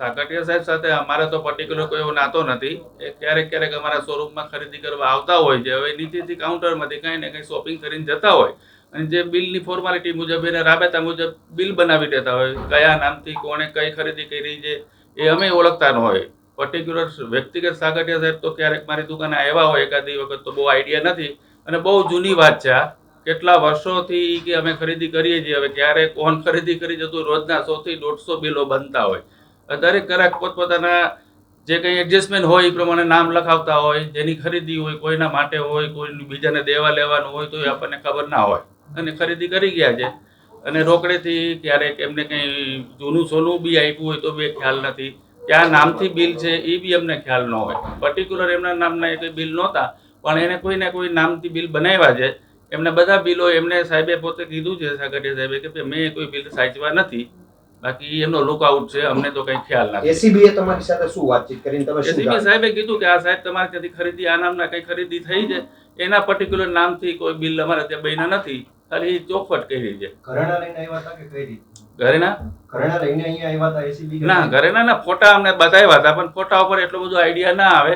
સાકટિયા સાહેબ સાથે અમારે તો પર્ટિક્યુલર કોઈ એવો નાતો નથી. એ ક્યારેક ક્યારેક અમારા શોરૂમમાં ખરીદી કરવા આવતા હોય છે. હવે નીચેથી કાઉન્ટરમાંથી કંઈ ને કંઈ શોપિંગ કરીને જતા હોય. અને જે બિલની ફોર્માલિટી મુજબ એને રાબેતા મુજબ બિલ બનાવી દેતા હોય. કયા નામથી કોણે કઈ ખરીદી કરી છે, એ અમે ઓળખતા ન હોય. પર્ટિક્યુલર વ્યક્તિગત સાગઠિયા સાહેબ તો ક્યારેક મારી દુકાને આવ્યા હોય એકાદી વખત તો બહુ આઈડિયા નથી. અને બહુ જૂની વાત છે કેટલા વર્ષોથી કે અમે ખરીદી કરીએ છીએ. હવે ક્યારેક કોણ ખરીદી કરી જતું રોજના સોથી દોઢસો બિલો બનતા હોય. દરેક ગ્રાહક પોતપોતાના જે કંઈ એડજસ્ટમેન્ટ હોય એ પ્રમાણે નામ લખાવતા હોય, જેની ખરીદી હોય, કોઈના માટે હોય કોઈ બીજાને દેવા લેવાનું હોય, તો એ આપણને ખબર ના હોય. અને ખરીદી કરી ગયા છે. અને રોકડેથી ક્યારેક એમને કંઈ જૂનું સોનું બી આપ્યું હોય તો બી ખ્યાલ નથી. ક્યાં નામથી બિલ છે એ બી અમને ખ્યાલ ન હોય. પર્ટિક્યુલર એમના નામના એ કંઈ બિલ નહોતા, પણ એને કોઈને કોઈ નામથી બિલ બનાવ્યા છે. એમને બધા બિલો એમને સાહેબે પોતે કીધું છે, સાગરિયા સાહેબે કે મેં કોઈ બિલ સાચવા નથી. બાકી એમનો લુકઆઉટ છે અમને તો કઈ ખ્યાલ નથી. એસીબી એ તમારી સાથે શું વાતચીત કરીને તમે શું એસીબી સાહેબે કીધું કે આ સાહેબ તમારે ત્યાંથી ખરીદી આ નામના કઈ ખરીદી થઈ છે. એના પર્ટિક્યુલર નામથી કોઈ બિલ અમારે ત્યાં બન્યા નથી. ખાલી ચોખવટ કરી છે. ઘરેણા લઈને આવ્યા હતા કે કઈ રીતે? ઘરેણા? ઘરેણા લઈને અહીંયા આવ્યા હતા એસીબી ના ઘરેના ના ફોટા અમને બતાવ્યા હતા પણ ફોટા ઉપર એટલો બધો આઈડિયા ના આવે.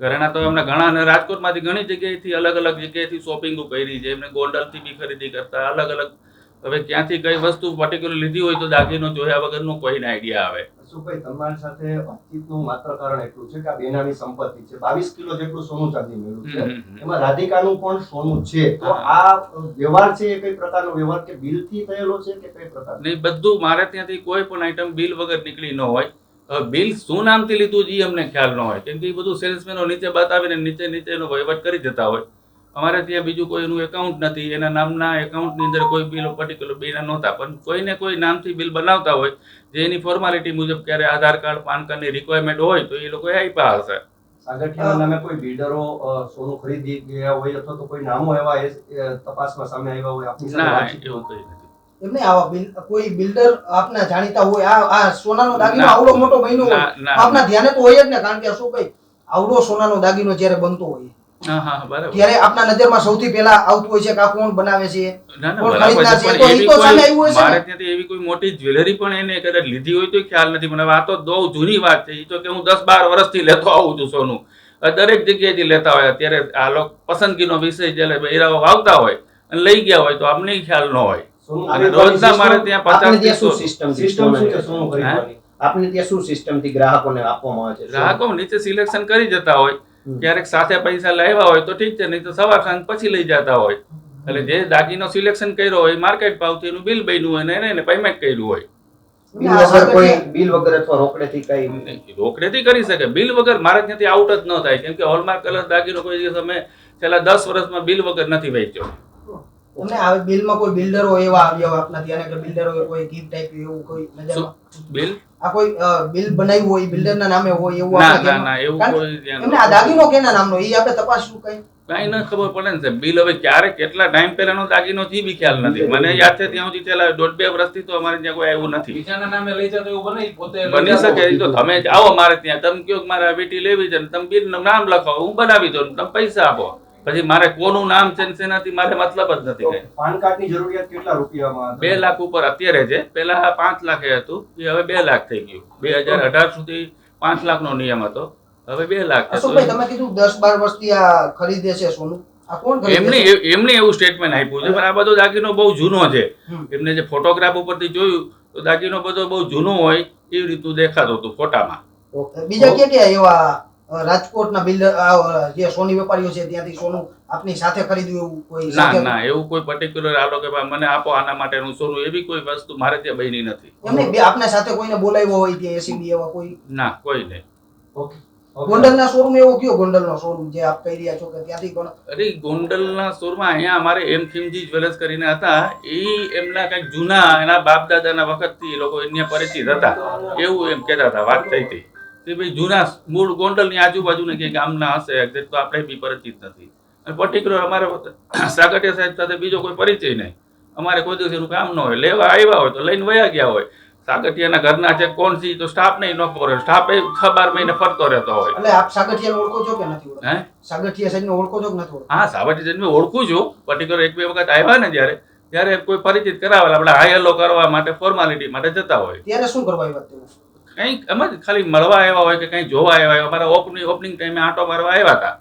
ઘરેના તો અમને ઘણા અને રાજકોટમાંથી ઘણી જગ્યાએથી અલગ અલગ જગ્યાએથી શોપિંગો કરી છે. એમને ગોંડલથી બી ખરીદી કરતા અલગ અલગ હવે ક્યાંથી કઈ વસ્તુ પર્ટિક્યુલર લીધી હોય તો દાગીનો જોયા વગરનો કોઈને આઈડિયા આવે. અશોકભાઈ તમારી સાથે વાતચીતનું માત્ર કારણ એટલું છે કે આ બેનામી સંપત્તિ છે. બાવીસ કિલો જેટલું સોનું ચાંદી મળ્યું છે. એમાં રાધિકાનું પણ સોનું છે. તો આ વ્યવહાર છે એ કઈ પ્રકારનો વ્યવહાર કે બિલથી થયેલો છે કે કઈ પ્રકાર નહીં બધું મારે ત્યાંથી કોઈ પણ આઈટમ બિલ વગર નીકળી ન હોય. બિલ શું નામથી લીધું એ અમને ખ્યાલ ન હોય. કેમ કે એ બધું સેલ્સમેનો નીચે બતાવીને નીચે નીચેનો વહીવટ કરી જતા હોય. અમારે ત્યાં બીજું કોઈનું એકાઉન્ટ નથી. એના નામના એકાઉન્ટની અંદર કોઈ બિલ પર્ટિક્યુલર બિલ નહોતા. પણ કોઈને કોઈ નામથી બિલ બનાવતા હોય જે એની ફોર્માલિટી મુજબ ક્યારે આધાર કાર્ડ પાન કાર્ડની રિક્વાયરમેન્ટ હોય તો એ લોકોએ આપ્યા હશે. સાગઠિયાના નામે કોઈ બિલ્ડરો સોનું ખરીદી ગયા હોય અથવા તો કોઈ નામો એવા એ- તપાસમાં સામે આવ્યા હોય આપની ના એવું કંઈ નથી. એમને આવા બિલ કોઈ બિલ્ડર આપના જાણીતા હોય આ આ સોનાનો દાગીનો આવડો મોટો બન્યો હોય. આપના ધ્યાને તો હોય જ ને કારણ કે અશોકભાઈ આવડો સોનાનો દાગીનો જ્યારે બનતો હોય. ત્યારે આપના નજરમાં સૌથી પહેલા આવતું હોય છે કે આ કોણ બનાવે છે? ના ના કોણ ખરીદનાર છે? તો ઈ તો સામે આવ્યું હશે ને? મારે ત્યાંથી એવી કોઈ મોટી જ્વેલરી પણ એને કદાચ લીધી હોય તો ખ્યાલ નથી મને આ તો બહુ જૂની વાત છે. એ તો કે હું દસ બાર વર્ષથી લેતો આવું છું સોનું. દરેક જગ્યાએથી લેતા હોય. અત્યારે આ લોકો પસંદગીનો વિષય જ્યારે બૈરાઓ વાવતા હોય અને લઈ ગયા હોય તો અમને ખ્યાલ ન હોય. અને રોજના મારે ત્યાં આપને પચાસ સિસ્ટમ સિસ્ટમ શું છે સોનું ખરીદવાની? આપને ત્યાં શું સિસ્ટમથી ગ્રાહકોને આપવામાં આવે છે? ગ્રાહકો નીચે સિલેક્શન કરી જતા હોય. ક્યારેક સાથે પૈસા લાવ્યા હોય તો ઠીક છે નહીં તો સવાર સાંજ પછી લઈ જતા હોય. એટલે જે દાગીનો સિલેક્શન કર્યો હોય માર્કેટ ભાવથી એનું બિલ બન્યું હોય ને એને પેમેન્ટ કર્યું હોય. બિલ વગર કોઈ સાગઠિયા- બિલ વગર અથવા રોકડેથી કઈ રોકડેથી કરી શકે. બિલ વગર મારે ત્યાંથી આઉટ જ ન થાય. કેમ કે હોલમાર્ક કલર દાગીનો કોઈ દિવસ અમે છેલ્લા દસ વર્ષમાં બિલ વગર નથી વેચ્યો. એમને આ બિલમાં કોઈ બિલ્ડરો એવા આવ્યા હોય આપના ત્યાં કે બિલ્ડરો કોઈ ગિફ્ટ આપ્યું એવું કોઈ નજરમાં બિલ? આ કોઈ બિલ બનાવ્યું હોય બિલ્ડરના નામે હોય એવું ના ના ના એવું કોઈ એમને આ દાગીનો કેના નામનો? એ આપણે તપાસશું કઈ? કઈ ન ખબર પડે ને સાહેબ. બિલ હવે ક્યારે કેટલા ટાઈમ પહેલાનો દાગીનો થી બી ખ્યાલ નથી. મને યાદ છે ત્યાં સુધી પેલા દોઢ બે વર્ષથી તો અમારે ત્યાં કોઈ આવ્યું નથી. બીજાના નામે લઈ જતો એવું બને પોતે બની શકે તો તમે આવો મારે ત્યાં. તમે કયો મારે આ વીટી લેવી છે ને તમે બિલ નામ લખો હું બનાવી દઉં તમે પૈસા આપો. પછી મારે કોનું નામ છે ને મારે મતલબ જ નથી કઈ. પાન કાર્ડની જરૂરિયાત કેટલા રૂપિયામાં બે લાખ ઉપર અત્યારે છે. પેલા પાંચ લાખે હતું એ હવે બે લાખ થઈ ગયું. બે હજાર અઢાર સુધી પાંચ લાખનો નિયમ હતો. હવે બે લાખ અશોકભાઈ તમે કીધું દસ બાર વર્ષથી આ ખરીદે છે સોનું. આ કોણ ખરીદે એમને એમને એવું સ્ટેટમેન્ટ આપ્યું છે પણ આ બધો દાગીનો બહુ જૂનો છે. એમને જે ફોટોગ્રાફ ઉપરથી જોયું તો દાગીનો બધો બહુ જૂનો હોય એવી રીતનું દેખાતું હતું ફોટામાં. બીજા ક્યાં ક્યાં એવા રાજકોટના બિલ્ડર જે સોની વેપારીઓ છે ત્યાંથી સોનું આપની સાથે ખરીદ્યું એવું કોઈ ના ના એવું કોઈ પર્ટિક્યુલર આલો કે ભાઈ મને આપો આના માટેનું સોનું એવી કોઈ વસ્તુ મારે ત્યાં બની નથી. એમને બે આપના સાથે કોઈને બોલાવ્યો હોય ત્યાં એસીબી એવા કોઈ? ના કોઈ નહીં. Okay okay. ગોંડલના શોરૂમ એવો કયો ગોંડલનો શોરૂમ જે આપ કહી રહ્યા છો કે ત્યાંથી પણ અરે ગોંડલના સુરમાં અહીંયા અમારે એમ ખીમજી જ્વેલર્સ કરીને હતા. એ એમના કંઈક જૂના એના બાપ દાદાના વખતથી એ લોકો એમને પરિચિત હતા. એવું એમ કહેતા હતા વાત થઈ હતી. કે ભાઈ જૂના મૂળ ગોંડલની આજુબાજુના કે ગામના હશે એક્ઝેક્ટ તો આપણે બી પરિચિત નથી. અને પર્ટિક્યુલર અમારે સાગઠિયા સાહેબ સાથે બીજો કોઈ પરિચય નહીં. અમારે કોઈ દિવસ એનું કામ ન હોય. લેવા આવ્યા હોય તો લઈને વયા ગયા હોય. સાગઠિયાના ઘરના છે કોણ છે તો સ્ટાફ નહીં ન ખબર હોય. સ્ટાફ એ છ બાર મહિને ફરતો રહેતો હોય. એટલે આપ સાગઠિયા ઓળખો છો કે નથી હે? સાગઠિયા સાહેબને ઓળખો છો કે નથી હા સાવટી જન્મે ઓળખું છું. પર્ટિક્યુલર એક બે વખત આવ્યા ને જ્યારે ત્યારે કોઈ પરિચિત કરાવેલા. આપણે હાય હેલો કરવા માટે ફોર્માલિટી માટે જતા હોય. ત્યારે શું કરવા આવ્યા કંઈક એમ જ ખાલી મળવા આવ્યા હોય કે કંઈ જોવા આવ્યા હોય. અમારા ઓપનિંગ ઓપનિંગ ટાઈમે આંટો મારવા આવ્યા હતા.